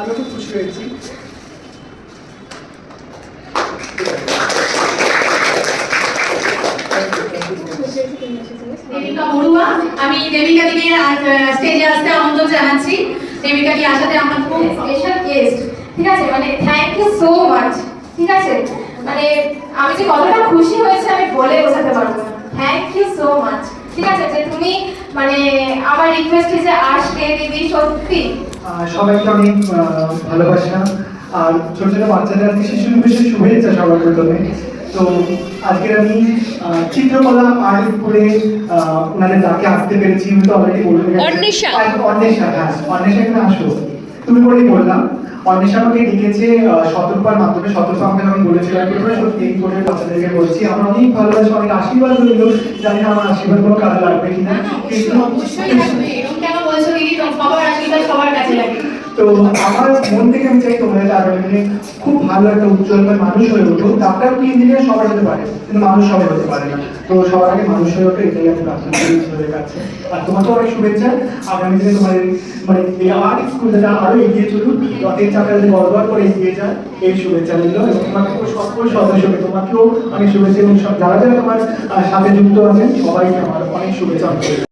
আমি খুব খুশি হয়েছি। আমি দেবিকা দিকে স্টেজে আসতে জানাচ্ছি। দেবিকাকে আসাতে আমার খুব স্পেশাল গেস্ট ঠিক আছে? মানে থ্যাংক ইউ সো মাচ ঠিক আছে? মানে আমি যে কতটা খুশি হয়েছে আমি বলে বোঝাতে পারব না থ্যাংক ইউ সো মাচ ঠিক আছে যে তুমি মানে আমার রিকোয়েস্টে যে আসলে দিদি সত্যি? সবাইকে অনেক ভালোবাসা আর ছোট ছোট বাচ্চাদের আজকে শিশু দিবসের শুভেচ্ছা সবার প্রথমে তো আজকে আমি আহ, চিত্রকলা আর্ট করে আহ, ওনাদের ডাকে আসতে পেরেছি। আমি তো অলরেডি বলে। অন্বেষা হ্যাঁ অন্বেষা এখানে আসো। তুমি বলেই বললাম। অন্বেষা আমাকে ডেকেছে আহ, সতর্কবার মাধ্যমে সতর্ক আমাকে আমি বলেছিলাম প্রথমে সত্যি এই করে বাচ্চাদেরকে বলছি আমার অনেক ভালোবাসা অনেক আশীর্বাদ রইল। জানি না আমার আশীর্বাদ কোনো কাজে লাগবে কিনা। কিন্তু সবার সবার তো আমার মন থেকে আমি চাই তোমাদের আগামী দিনে খুব ভালো একটা উজ্জ্বল মানুষ হয়ে ওঠো ডাক্তার কি ইঞ্জিনিয়ার? সবাই হতে পারে। কিন্তু মানুষ সবাই হতে পারে না। তো সবার আগে মানুষ হয়ে ওঠে, এটাই আমি প্রার্থনা কাছে আর তোমাকে অনেক শুভেচ্ছা। আগামী দিনে তোমার মানে স্কুল যেটা আরও এগিয়ে চলুক। রথের চাকা যদি গড়গড় করে এগিয়ে যায় এই শুভেচ্ছা নিল এবং তোমাকে সকল সদস্যকে তোমাকেও অনেক শুভেচ্ছা। এবং সব- যারা যারা তোমার সাথে যুক্ত আছেন, সবাইকে আমার অনেক শুভেচ্ছা।